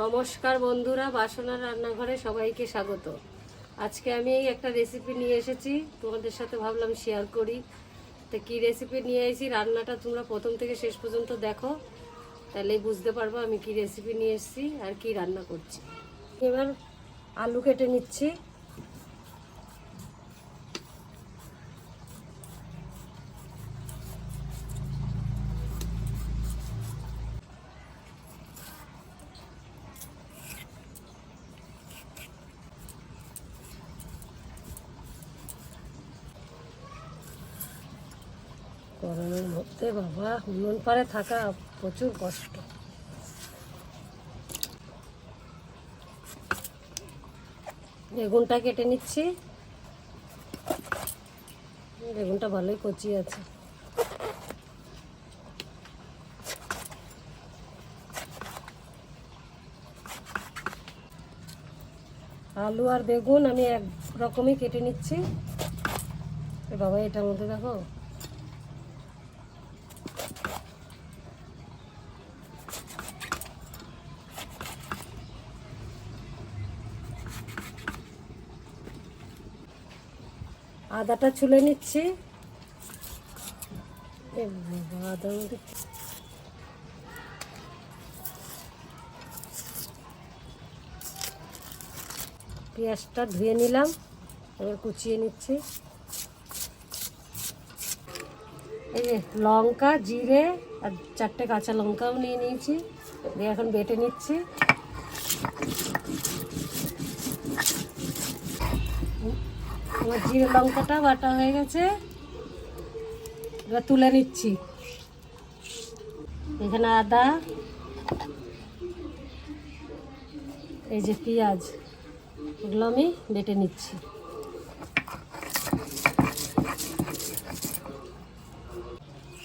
নমস্কার বন্ধুরা বাসনার রান্নাঘরে সবাইকে স্বাগত। আজকে আমি এই একটা রেসিপি নিয়ে এসেছি, তোমাদের সাথে ভাবলাম শেয়ার করি। তো কী রেসিপি নিয়ে এসেছি রান্নাটা তোমরা প্রথম থেকে শেষ পর্যন্ত দেখো তাহলেই বুঝতে পারব আমি কি রেসিপি নিয়ে এসেছি আর কি রান্না করছি। এবার আলু কেটে নিচ্ছি। গরমের মধ্যে বাবা উনুন পাড়ে থাকা প্রচুর কষ্ট। বেগুনটা কেটে নিচ্ছি। বেগুনটা ভালোই কচি আছে। আলু আর বেগুন আমি এক রকমই কেটে নিচ্ছি। বাবা এটার মধ্যে দেখো। আদাটা ছুলে নিচ্ছি। পেঁয়াজটা ধুয়ে নিলাম, এবার কুচিয়ে নিচ্ছি। এই যে লঙ্কা, জিরে আর চারটে কাঁচা লঙ্কাও নিয়ে নিয়েছি, দিয়ে এখন বেটে নিচ্ছি। আমার জিরে লঙ্কাটা, বাটা হয়ে গেছে। এবার তুলে নিচ্ছি। এখানে আদা, এই যে পেঁয়াজ, এগুলো আমি বেটে নিচ্ছি।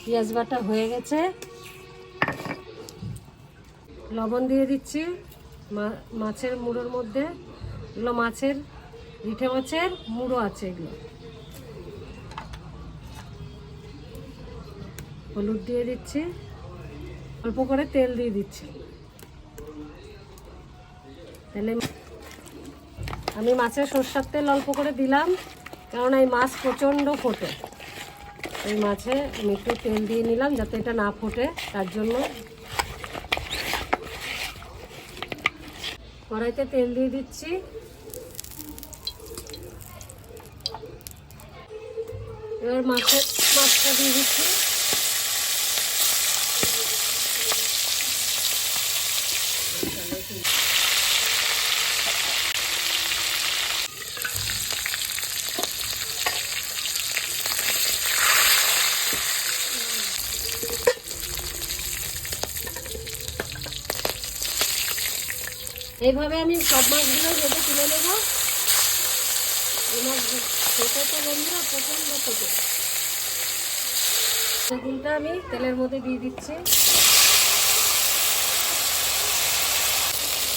পেঁয়াজ বাটা হয়ে গেছে। লবণ দিয়ে দিচ্ছি মাছের মুড়োর মধ্যে। এগুলো মাছের রিঠে মাছের মুড়ো আছে এগুলো। হলুদ দিয়ে দিচ্ছি, অল্প করে তেল দিয়ে দিচ্ছি। তেলে আমি মাছের সর্ষার তেল অল্প করে দিলাম, কারণ এই মাছ প্রচণ্ড ফোটে। এই মাছে আমি একটু তেল দিয়ে নিলাম যাতে এটা না ফোটে, তার জন্য কড়াইতে তেল দিয়ে দিচ্ছি। এবার মাছের মাছটা দিয়ে দিচ্ছি। এইভাবে আমি সব মাছগুলো ভেবে তুলে নেব। এই মাছ বেগুনটা আমি তেলের মধ্যে দিয়ে দিচ্ছি।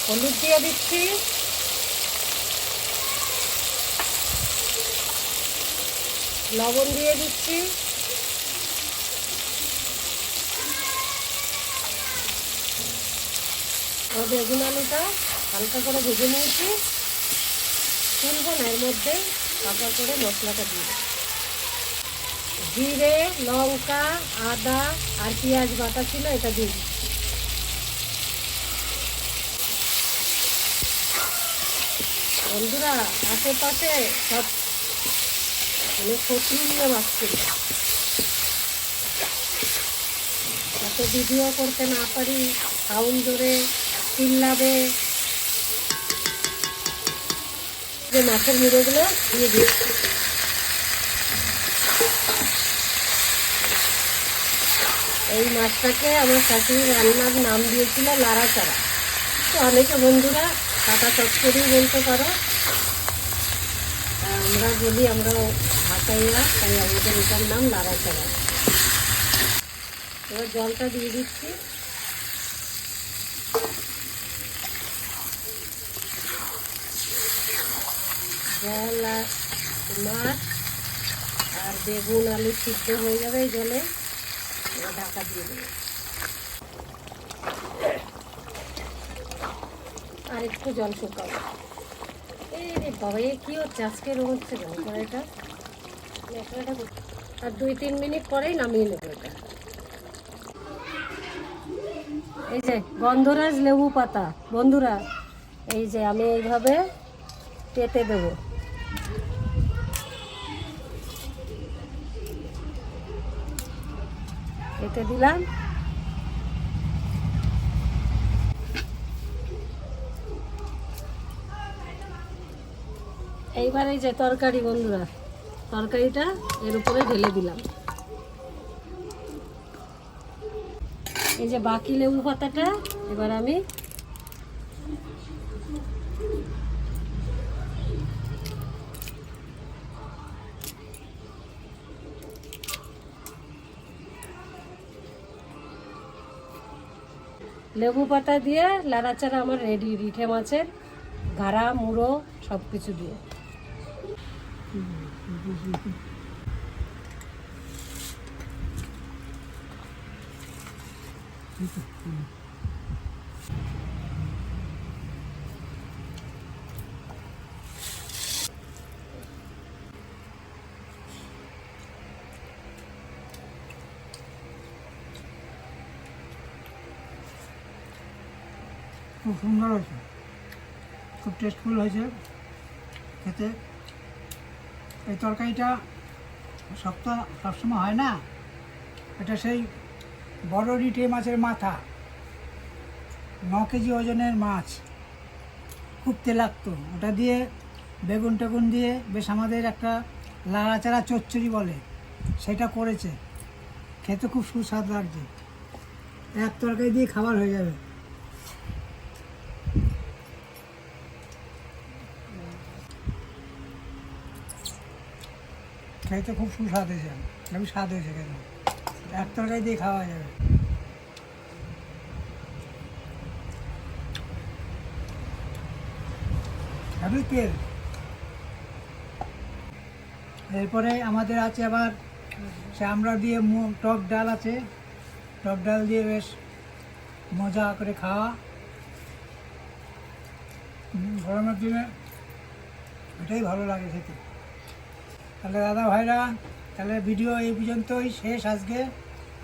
হলুদ দিয়ে দিচ্ছি। লবণ দিয়ে দিচ্ছি। আর বেগুন আলুটা হালকা করে ভেজে নিয়েছি। তুলবো না এর মধ্যে। হালকা করে মশলাটা দিয়ে। জিরে, লঙ্কা, আদা আর পেঁয়াজ বাটা ছিল, এটা দিয়ে দিচ্ছি বন্ধুরা, আশেপাশে সব মানে শত্রু নিয়ে বাঁচছিল এত ভিডিও করতে না পারি, সাউন্ড জোরে চিল্লাবে। যে মাছের মুড়োগুলো দিয়ে দিচ্ছি এই মাছটাকে আমার শাশুড়ি রান্নার নাম দিয়েছিল লাড়াচাড়া তো অনেকে বন্ধুরা কাটা চচ্চড়ি বলতে পারো। আমরা বলি আমরা হাতাইয়া তাই আমাদের এটার নাম লাড়াচাড়া এবার জলটা দিয়ে দিচ্ছি। জল আর মাছ আর বেগুন, আলু সিদ্ধ হয়ে যাবে জলে ঢাকা দিয়ে দেবো। আর একটু জল শুকাবো। এই রে বাবা এ কি হচ্ছে? আজকে এরকম হচ্ছে কেন? কড়াইটা আর দুই তিন মিনিট পরেই নামিয়ে নেব এটা। এই যে গন্ধরাজ লেবু পাতা। বন্ধুরা, এই যে আমি এইভাবে পেতে দেবো। পেতে দিলাম। এইবার এই যে তরকারি বন্ধুরা, তরকারিটা এর উপরে ঢেলে দিলাম। এই যে বাকি লেবু পাতাটা, এবার আমি লেবু পাতা দিয়ে লাড়াচাড়া আমার রেডি রিঠে মাছের ঘাড়া মুড়ো সব কিছু দিয়ে। খুব সুন্দর হয়েছে। খুব টেস্টফুল হয়েছে। খেতে। এই তরকারিটা শক্ত সবসময় হয় না। এটা সেই বড় রিটে মাছের মাথা। ন কেজি ওজনের মাছ। খুব তেলাক্ত। ওটা দিয়ে বেগুন টেগুন দিয়ে বেশ আমাদের একটা লাড়াচাড়া চচ্চড়ি বলে। সেটা করেছে। খেতে খুব সুস্বাদ লাগছে। এক তরকারি দিয়ে খাবার হয়ে যাবে। খেতে খুব সুস্বাদ হয়েছে। খুবই স্বাদ হয়েছে খেতে। এক তরকারি দিয়ে খাওয়া যাবে। খাবি তেল। এরপরে আমাদের আছে আবার চামড়া দিয়ে টক ডাল আছে। টক ডাল দিয়ে বেশ মজা করে খাওয়া। গরমের দিনে এটাই ভালো লাগে খেতে। তাহলে দাদা ভাইরা, তাহলে ভিডিও এই পর্যন্তই শেষ আজকে।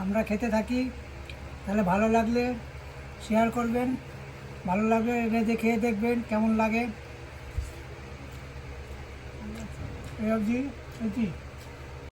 আমরা খেতে থাকি। তাহলে ভালো লাগলে শেয়ার করবেন। ভালো লাগলে এনে দেখে দেখবেন কেমন লাগে। এই অবধি।